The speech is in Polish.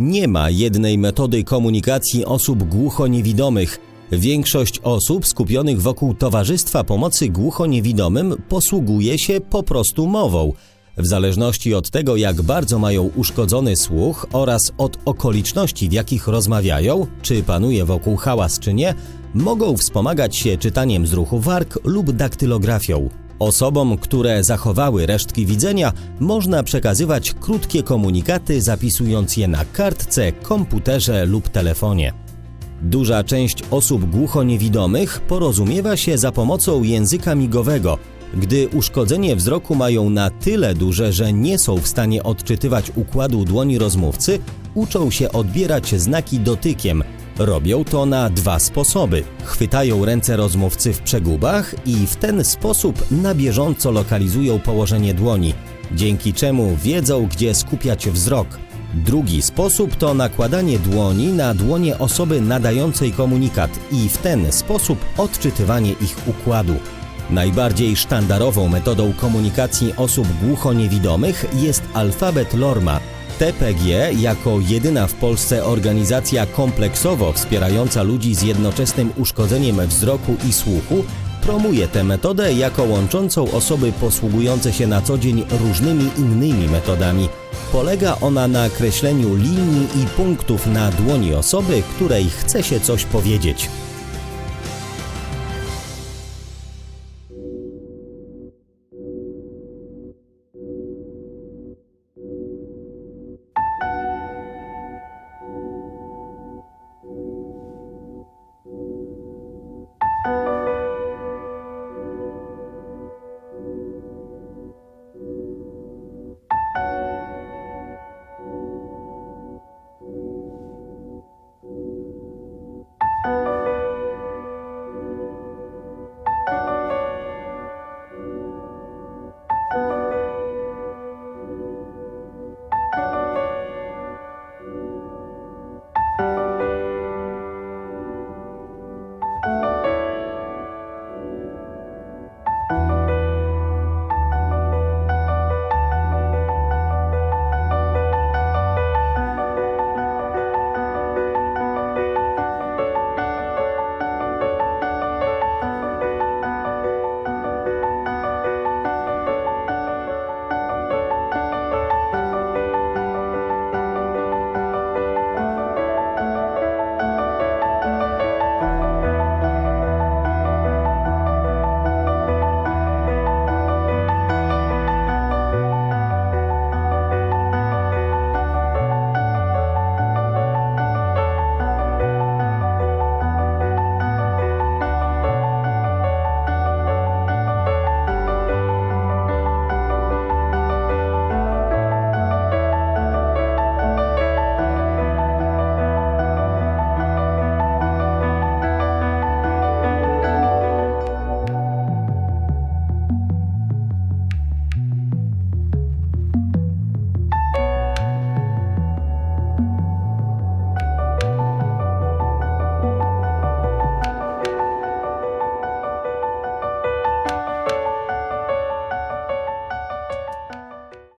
Nie ma jednej metody komunikacji osób głuchoniewidomych. Większość osób skupionych wokół Towarzystwa Pomocy Głuchoniewidomym posługuje się po prostu mową. W zależności od tego, jak bardzo mają uszkodzony słuch oraz od okoliczności, w jakich rozmawiają, czy panuje wokół hałas, czy nie, mogą wspomagać się czytaniem z ruchu warg lub daktylografią. Osobom, które zachowały resztki widzenia, można przekazywać krótkie komunikaty, zapisując je na kartce, komputerze lub telefonie. Duża część osób głuchoniewidomych porozumiewa się za pomocą języka migowego. Gdy uszkodzenie wzroku mają na tyle duże, że nie są w stanie odczytywać układu dłoni rozmówcy, uczą się odbierać znaki dotykiem. Robią to na dwa sposoby. Chwytają ręce rozmówcy w przegubach i w ten sposób na bieżąco lokalizują położenie dłoni, dzięki czemu wiedzą, gdzie skupiać wzrok. Drugi sposób to nakładanie dłoni na dłonie osoby nadającej komunikat i w ten sposób odczytywanie ich układu. Najbardziej sztandarową metodą komunikacji osób głuchoniewidomych jest alfabet Lorma. TPG jako jedyna w Polsce organizacja kompleksowo wspierająca ludzi z jednoczesnym uszkodzeniem wzroku i słuchu promuje tę metodę jako łączącą osoby posługujące się na co dzień różnymi innymi metodami. Polega ona na kreśleniu linii i punktów na dłoni osoby, której chce się coś powiedzieć.